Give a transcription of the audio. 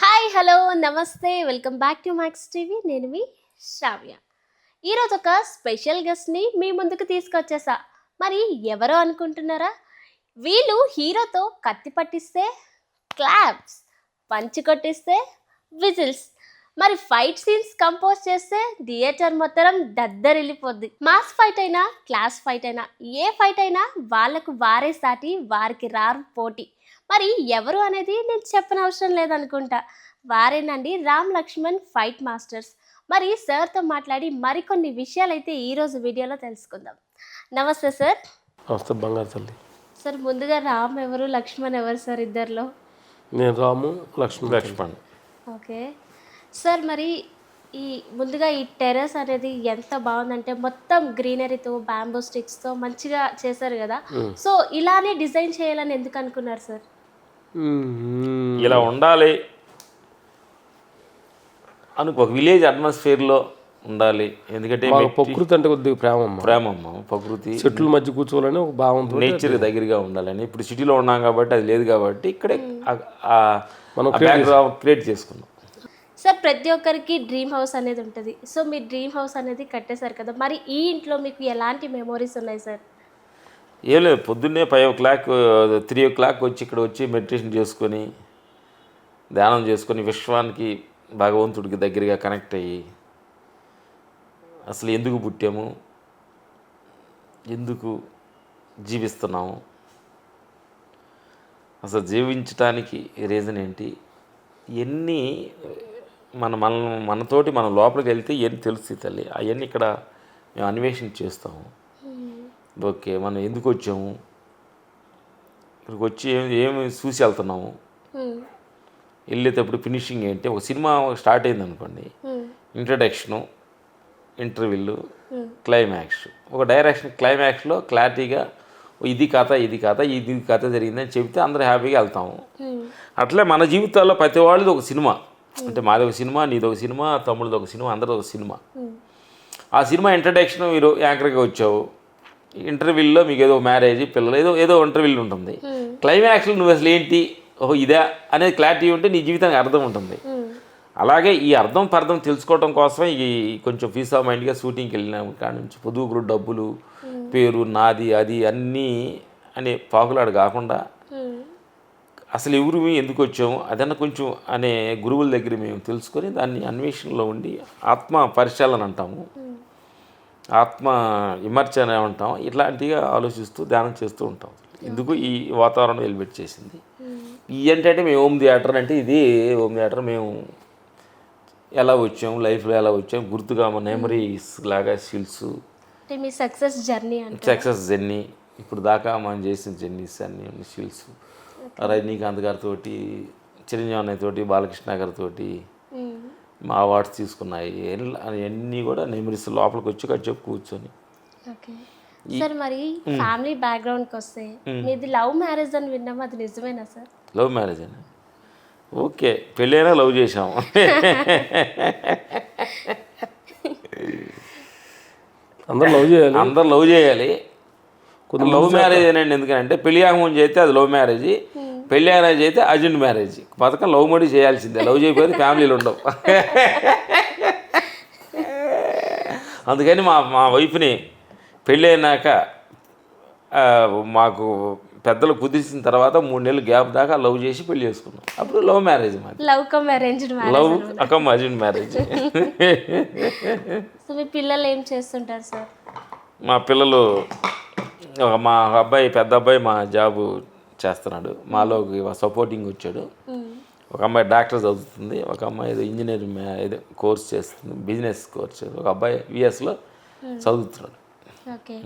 Hi hello నమస్తే. Welcome back to Max TV నేను మీ శ్రావ్య. ఈరోజు ఒక స్పెషల్ గెస్ట్ని మీ ముందుకు తీసుకొచ్చేసా. మరి ఎవరో అనుకుంటున్నారా? వీళ్ళు హీరోతో కత్తి పట్టిస్తే క్లాప్స్ పంచి కొట్టిస్తే విజిల్స్ మరి ఫైట్ సీన్స్ కంపోజ్ చేస్తే థియేటర్ మొత్తం దద్దరిల్లిపోద్ది. మాస్ ఫైట్ అయినా క్లాస్ ఫైట్ అయినా ఏ ఫైట్ అయినా వాళ్ళకు వారే సాటి వారికి రారు పోటీ. మరి ఎవరు అనేది నేను చెప్పనవసరం లేదనుకుంటా. వారేనండి రామ్ లక్ష్మణ్ ఫైట్ మాస్టర్స్ మరి సార్తో మాట్లాడి మరికొన్ని విషయాలు అయితే ఈరోజు వీడియోలో తెలుసుకుందాం. నమస్తే సార్ వస్తే బంగారు తల్లి. సార్ ముందుగా రామ్ ఎవరు లక్ష్మణ్ ఎవరు సార్ ఇద్దరిలో? నేను రాము లక్ష్మణ్ లక్ష్మణ్. ఓకే సార్ మరి ఈ ముందుగా ఈ టెర్రస్ అనేది ఎంత బాగుందంటే మొత్తం గ్రీనరీతో బ్యాంబూ స్టిక్స్తో మంచిగా చేశారు కదా. సో ఇలానే డిజైన్ చేయాలని ఎందుకు అనుకున్నారు సార్? ఇలా ఉండాలి. అని ఒక విలేజ్ అట్మాస్ఫియర్లో ఉండాలి. ఎందుకంటే ప్రకృతి అంటే కొద్దిగా ప్రేమ ప్రేమమ్మ ప్రకృతి. చెట్ల మధ్య కూర్చోవాలని ఒక భావంతో నేచర్ దగ్గరగా ఉండాలని. ఇప్పుడు సిటీలో ఉన్నాం కాబట్టి అది లేదు కాబట్టి ఇక్కడే మనం క్రియేట్ చేసుకున్నాం. సార్ ప్రతి ఒక్కరికి డ్రీమ్ హౌస్ అనేది ఉంటుంది. సో మీ డ్రీమ్ హౌస్ అనేది కట్టేశారు కదా. మరి ఈ ఇంట్లో మీకు ఎలాంటి మెమోరీస్ ఉన్నాయి సార్ ఏం లేదు పొద్దున్నే five o'clock three o'clock వచ్చి ఇక్కడ వచ్చి మెడిటేషన్ చేసుకొని ధ్యానం చేసుకొని విశ్వానికి భగవంతుడికి దగ్గరగా కనెక్ట్ అయ్యి అసలు ఎందుకు పుట్టాము? ఎందుకు జీవిస్తున్నాము? అసలు జీవించటానికి రీజన్ ఏంటి? ఎన్ని మన మన మనతోటి మనం లోపలికి వెళ్తే ఇవన్నీ తెలుస్తాయి తల్లి. అవన్నీ ఇక్కడ మేము అన్వేషణ చేస్తాము. ఓకే మనం ఎందుకు వచ్చాము? ఇక్కడికి వచ్చి ఏమి ఏమి చూసి వెళ్తున్నాము? వెళ్ళేటప్పుడు ఫినిషింగ్ ఏంటి? ఒక సినిమా స్టార్ట్ అయింది అనుకోండి. ఇంట్రడక్షను ఇంటర్వ్యూలు క్లైమాక్స్. ఒక డైరెక్షన్ క్లైమాక్స్లో క్లారిటీగా ఇది కథ ఇది కథ ఇది కథ జరిగిందని చెబితే అందరూ హ్యాపీగా వెళ్తాము. అట్లే మన జీవితాల్లో ప్రతి వాళ్ళది ఒక సినిమా. అంటే మాది ఒక సినిమా నీది ఒక సినిమా తమ్ముడిది ఒక సినిమా అందరిది ఒక సినిమా ఆ సినిమా ఇంట్రడక్షన్ మీరు యాంకర్గా వచ్చావు. ఇంటర్వ్యూల్లో మీకు ఏదో మ్యారేజ్ పిల్లలు ఏదో ఏదో ఇంటర్వ్యూలు ఉంటుంది. క్లైమాక్స్లో నువ్వు అసలు ఏంటి? ఓహో ఇదే? అనేది క్లారిటీ ఉంటే నీ జీవితానికి అర్థం ఉంటుంది. అలాగే ఈ అర్థం పర్థం తెలుసుకోవడం కోసమే ఈ కొంచెం పీస్ ఆఫ్ మైండ్గా షూటింగ్కి వెళ్ళినాం. కాడ నుంచి పొదుగురు డబ్బులు పేరు నాది అది అన్నీ అనే పాకులాడు కాకుండా అసలు ఎవరు మేము ఎందుకు వచ్చాము అదన్న కొంచెం అనే గురువుల దగ్గర మేము తెలుసుకొని దాన్ని అన్వేషణలో ఉండి ఆత్మ పరిశీలన అంటాము. ఆత్మ విమర్శన అంటాం ఇట్లాంటిగా ఆలోచిస్తూ ధ్యానం చేస్తూ ఉంటాం. ఇందుకు ఈ వాతావరణం వెలిపెట్టి చేసింది. ఈ ఏంటంటే మేము హోమ్ థియేటర్ అంటే ఇది హోమ్ థియేటర్. మేము ఎలా వచ్చాము లైఫ్లో ఎలా వచ్చాము గుర్తుగా మన మెమరీస్ లాగా స్కిల్స్ అంటే సక్సెస్ జర్నీ అంటే సక్సెస్ జర్నీ. ఇప్పుడు దాకా మనం చేసిన జర్నీస్ అన్ని స్కిల్స్ రజనీకాంత్ గారితో చిరంజీవి అన్నయ్య తోటి బాలకృష్ణ గారితో మా అవార్డ్స్ తీసుకున్నాయి. అన్నీ కూడా మెమరీస్ లోపలికి వచ్చి చెప్పు కూర్చొని. ఓకే. సార్ మరి ఫ్యామిలీ బ్యాక్గ్రౌండ్కి వస్తే మీది లవ్ మ్యారేజ్ అని విన్నాము? అది నిజమేనా సార్? లవ్ మ్యారేజ్ అని ఓకే. పెళ్ళైనా లవ్ చేసాం అందరూ లవ్ చేయాలి. అందరు లవ్ చేయాలి. లవ్ మ్యారేజ్ అనండి ఎందుకంటే పెళ్ళి ముందు చేస్తే అది లవ్ మ్యారేజ్. పెళ్ళి మ్యారేజ్ అయితే అర్జెంట్ మ్యారేజ్ పథకం లవ్ మడి చేయాల్సిందే. లవ్ చేయకపోతే ఫ్యామిలీలు ఉండవు. అందుకని మా మా వైఫ్ని పెళ్ళైనాక మాకు పెద్దలు కుదిరిసిన తర్వాత మూడు నెలలు గ్యాప్ దాకా లవ్ చేసి పెళ్ళి చేసుకున్నాం. అప్పుడు లవ్ మ్యారేజ్ మాది. లవ్ కమ్ మ్యారేజ్ లవ్ అకమ్ అర్జెంట్ మ్యారేజ్ సో మీ పిల్లలు ఏం చేస్తుంటారు సార్? మా పిల్లలు మా అబ్బాయి పెద్ద అబ్బాయి మా జాబు చేస్తున్నాడు. మాలో సపోర్టింగ్ వచ్చాడు. ఒక అమ్మాయి డాక్టర్ చదువుతుంది ఒక అమ్మాయి ఏదో ఇంజనీరింగ్ ఏదో కోర్స్ చేస్తుంది బిజినెస్ కోర్స్ ఒక అబ్బాయి విఎస్లో చదువుతున్నాడు. ఓకే.